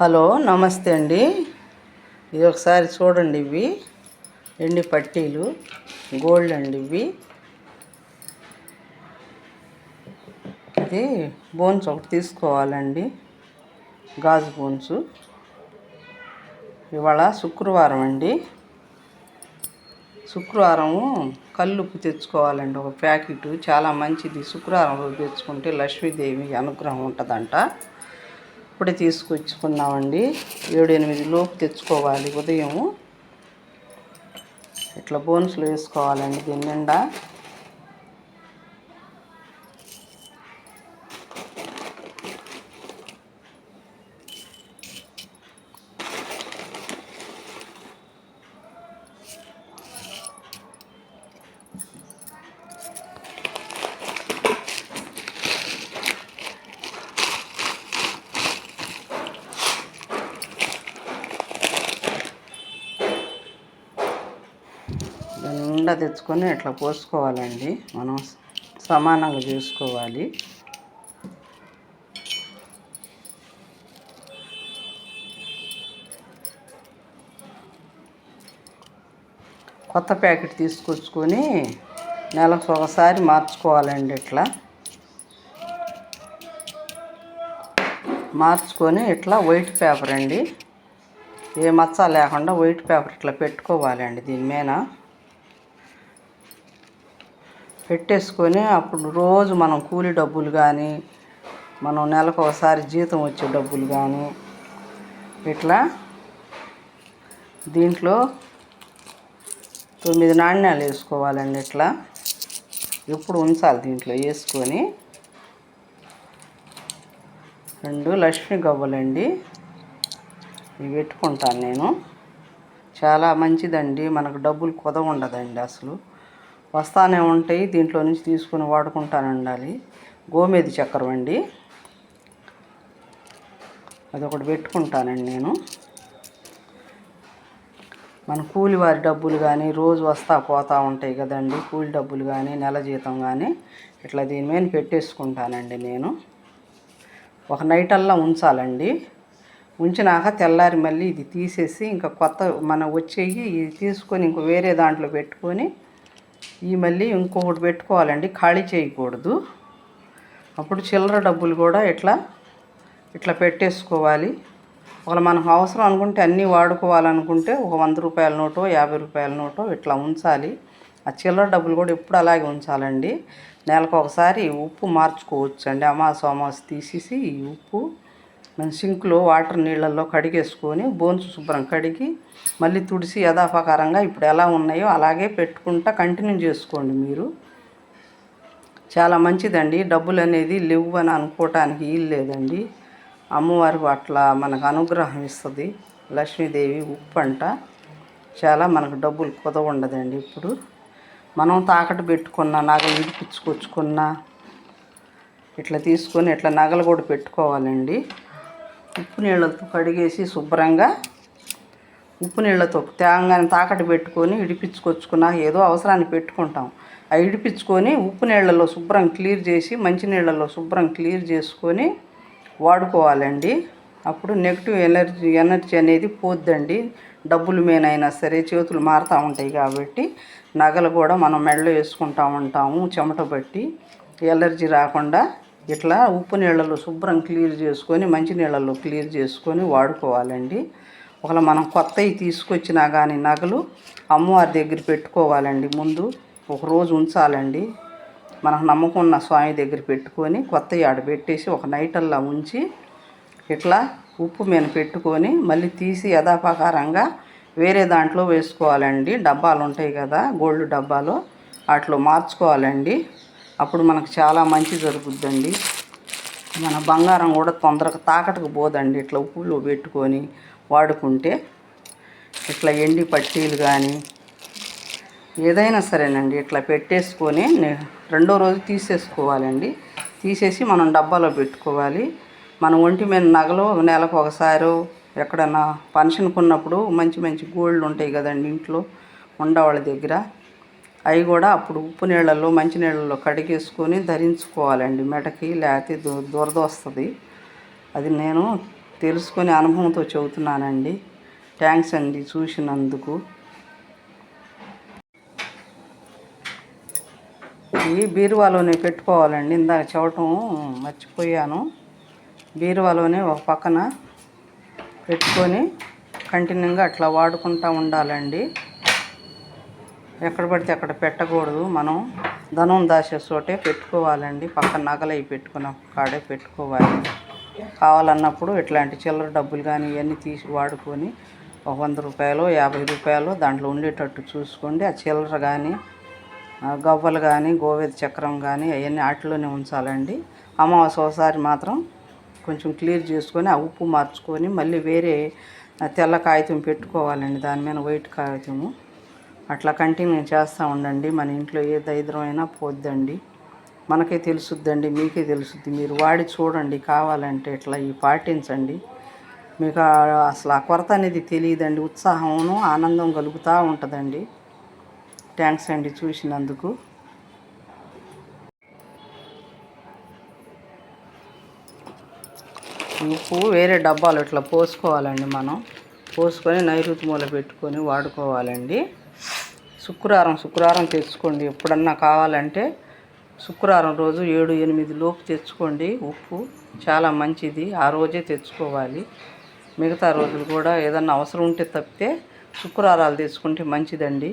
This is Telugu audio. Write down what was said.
హలో నమస్తే అండి. ఇది ఒకసారి చూడండి ఇవి. ఎండి పట్టీలు గోల్డ్ అండి ఇవి. ఇది బోన్స్ ఒకటి తీసుకోవాలండి. గాజు బోన్స్. ఇవాళ శుక్రవారం అండి. శుక్రవారము కల్లుప్పు తెచ్చుకోవాలండి ఒక ప్యాకెట్. చాలా మంచిది. శుక్రవారం రోజు తెచ్చుకుంటే లక్ష్మీదేవి అనుగ్రహం ఉంటుందంట. ఇప్పుడే తీసుకొచ్చుకున్నామండి. ఏడు ఎనిమిది లోపు తెచ్చుకోవాలి ఉదయం ఇట్లా బోన్స్లో వేసుకోవాలండి దీని నిండా. కుండ తెచ్చుకొని ఇట్లా పోసుకోవాలండి. మనం సమానంగా చూసుకోవాలి. కొత్త ప్యాకెట్ తీసుకొచ్చుకొని నెలకు ఒకసారి మార్చుకోవాలండి ఇట్లా. మార్చుకొని ఇట్లా వైట్ పేపర్ అండి. ఏ మచ్చ లేకుండా వైట్ పేపర్ ఇట్లా పెట్టుకోవాలండి దీని మీద. పెట్టేసుకొని అప్పుడు రోజు మనం కూలి డబ్బులు కానీ మనం నెలకు ఒకసారి జీతం వచ్చే డబ్బులు కానీ ఇట్లా దీంట్లో తొమ్మిది నాణ్యాలు వేసుకోవాలండి ఇట్లా. ఎప్పుడు ఉంచాలి దీంట్లో వేసుకొని. రెండు లక్ష్మీ గవ్వలండి. ఇవి పెట్టుకుంటాను నేను. చాలా మంచిదండి. మనకు డబ్బులు కుద ఉండదండి అసలు. వస్తానే ఉంటాయి దీంట్లో నుంచి తీసుకుని వాడుకుంటాను ఉండాలి. గోమేది చక్కెరం అండి. అది ఒకటి పెట్టుకుంటానండి నేను. మన కూలివారి డబ్బులు కానీ రోజు వస్తా పోతా ఉంటాయి కదండి కూలి డబ్బులు కానీ నెల జీతం కానీ ఇట్లా దీని మీద పెట్టేసుకుంటానండి నేను. ఒక నైట్ అల్లా ఉంచాలండి. ఉంచినాక తెల్లారి మళ్ళీ ఇది తీసేసి ఇంకా కొత్త మన వచ్చేవి ఇది తీసుకొని ఇంకో వేరే దాంట్లో పెట్టుకొని ఈ మళ్ళీ ఇంకొకటి పెట్టుకోవాలండి. ఖాళీ చేయకూడదు. అప్పుడు చిల్లర డబ్బులు కూడా ఇట్లా ఇట్లా పెట్టేసుకోవాలి. ఒకవేళ మనకు అవసరం అనుకుంటే అన్నీ వాడుకోవాలనుకుంటే ఒక వంద రూపాయల నోటో యాభై రూపాయల నోటో ఇట్లా ఉంచాలి. ఆ చిల్లర డబ్బులు కూడా ఎప్పుడు అలాగే ఉంచాలండి. నెలకు ఒకసారి ఉప్పు మార్చుకోవచ్చు అండి అమాస తీసేసి ఈ ఉప్పు మన సింక్లో వాటర్ నీళ్ళల్లో కడిగేసుకొని బోన్స్ శుభ్రం కడిగి మళ్ళీ తుడిసి యథాపకారంగా ఇప్పుడు ఎలా ఉన్నాయో అలాగే పెట్టుకుంటా కంటిన్యూ చేసుకోండి మీరు. చాలా మంచిదండి. డబ్బులు అనేది లేవు అని అనుకోవటానికి వీలు లేదండి. అమ్మవారు అట్లా మనకు అనుగ్రహం ఇస్తుంది. లక్ష్మీదేవి ఉప్పు అంట. చాలా మనకు డబ్బులు కుదవ ఉండదండి ఇప్పుడు. మనం తాకట్టు పెట్టుకున్న నగలు విడిపించుకొచ్చుకున్న ఇట్లా తీసుకొని ఇట్లా నగలు కూడా పెట్టుకోవాలండి. ఉప్పు నీళ్ళతో కడిగేసి శుభ్రంగా ఉప్పు నీళ్ళతో తేంగానే తాకట్టు పెట్టుకొని ఇడిపించుకొచ్చుకున్నా ఏదో అవసరాన్ని పెట్టుకుంటాం. ఆ ఇడిపించుకొని ఉప్పు నీళ్ళలో శుభ్రం క్లియర్ చేసి మంచి నీళ్ళలో శుభ్రం క్లియర్ చేసుకొని వాడుకోవాలండి. అప్పుడు నెగిటివ్ ఎనర్జీ ఎనర్జీ అనేది పోద్దండి. డబ్బులు మేనైనా సరే చేతులు మారుతూ ఉంటాయి కాబట్టి నగలు కూడా మనం మెడలో వేసుకుంటూ ఉంటాము చెమట పట్టి ఎలర్జీ రాకుండా ఇట్లా ఉప్పు నీళ్ళలో శుభ్రం క్లియర్ చేసుకొని మంచి నీళ్ళలో క్లియర్ చేసుకొని వాడుకోవాలండి. ఒకవేళ మనం కొత్తవి తీసుకొచ్చినా కానీ నగలు అమ్మవారి దగ్గర పెట్టుకోవాలండి. ముందు ఒక రోజు ఉంచాలండి. మనకు నమ్మకం ఉన్న స్వామి దగ్గర పెట్టుకొని కొత్తవి ఆడ పెట్టేసి ఒక నైటల్లా ఉంచి ఇట్లా ఉప్పు మీద పెట్టుకొని మళ్ళీ తీసి యథాపకారంగా వేరే దాంట్లో వేసుకోవాలండి. డబ్బాలు ఉంటాయి కదా గోల్డ్ డబ్బాలో వాటిలో మార్చుకోవాలండి. అప్పుడు మనకు చాలా మంచి జరుగుద్దండి. మన బంగారం కూడా తొందరగా తాకటకు పోదండి. ఇట్లా ఉప్పులో పెట్టుకొని వాడుకుంటే ఇట్లా ఎండి పట్టీలు కానీ ఏదైనా సరేనండి. ఇట్లా పెట్టేసుకొని రెండో రోజు తీసేసుకోవాలండి. తీసేసి మనం డబ్బాలో పెట్టుకోవాలి. మన ఒంటి మీద నగలు నెలకు ఒకసారి ఎక్కడన్నా ఫంక్షన్కి ఉన్నప్పుడు మంచి మంచి గోల్డ్ ఉంటాయి కదండి ఇంట్లో ఉండవాళ్ళ దగ్గర. అవి కూడా అప్పుడు ఉప్పు నీళ్ళల్లో మంచి నీళ్ళల్లో కడిగేసుకొని ధరించుకోవాలండి. మెడకి లేకపోతే దు దురద వస్తుంది. అది నేను తెలుసుకొని అనుభవంతో చెబుతున్నానండి. థ్యాంక్స్ అండి చూసినందుకు. ఇవి బీరువాలోనే పెట్టుకోవాలండి. ఇందాక చెప్పటం మర్చిపోయాను. బీరువాలోనే ఒక పక్కన పెట్టుకొని కంటిన్యూగా అట్లా వాడుకుంటూ ఉండాలండి. ఎక్కడ పడితే అక్కడ పెట్టకూడదు. మనం ధనం దాచే చోటే పెట్టుకోవాలండి. పక్కన నగలవి పెట్టుకున్న కాడే పెట్టుకోవాలి. కావాలన్నప్పుడు ఇట్లాంటి చిల్లర డబ్బులు కానీ ఇవన్నీ తీసి వాడుకొని ఒక వంద రూపాయలు యాభై రూపాయలు దాంట్లో ఉండేటట్టు చూసుకోండి. ఆ చిల్లర కానీ గవ్వలు కానీ గోవేద చక్రం కానీ అవన్నీ వాటిలోనే ఉంచాలండి. అమావాస్య ఒకసారి మాత్రం కొంచెం క్లియర్ చేసుకొని ఆ ఉప్పు మార్చుకొని మళ్ళీ వేరే తెల్ల కాగితం పెట్టుకోవాలండి. దాని మీద వైట్ కాగితము. అట్లా కంటిన్యూ చేస్తూ ఉండండి. మన ఇంట్లో ఏ దరిద్రమైనా పోద్దండి. మనకే తెలుసుద్దండి మీకే తెలుసుద్ది. మీరు వాడి చూడండి కావాలంటే ఇట్లా ఇవి పాటించండి. మీకు అసలు ఆ కొరత అనేది తెలియదండి. ఉత్సాహమును ఆనందం కలుగుతూ ఉంటుందండి. థ్యాంక్స్ అండి చూసినందుకు. ఉప్పు వేరే డబ్బాలు ఇట్లా పోసుకోవాలండి మనం. పోసుకొని నైరుతి మూల పెట్టుకొని వాడుకోవాలండి. శుక్రవారం శుక్రవారం తెచ్చుకోండి. ఎప్పుడన్నా కావాలంటే శుక్రవారం రోజు ఏడు ఎనిమిది లోపు తెచ్చుకోండి. ఉప్పు చాలా మంచిది. ఆ రోజే తెచ్చుకోవాలి. మిగతా రోజులు కూడా ఏదన్నా అవసరం ఉంటే తప్పితే శుక్రవారాలు తెచ్చుకుంటే మంచిదండి.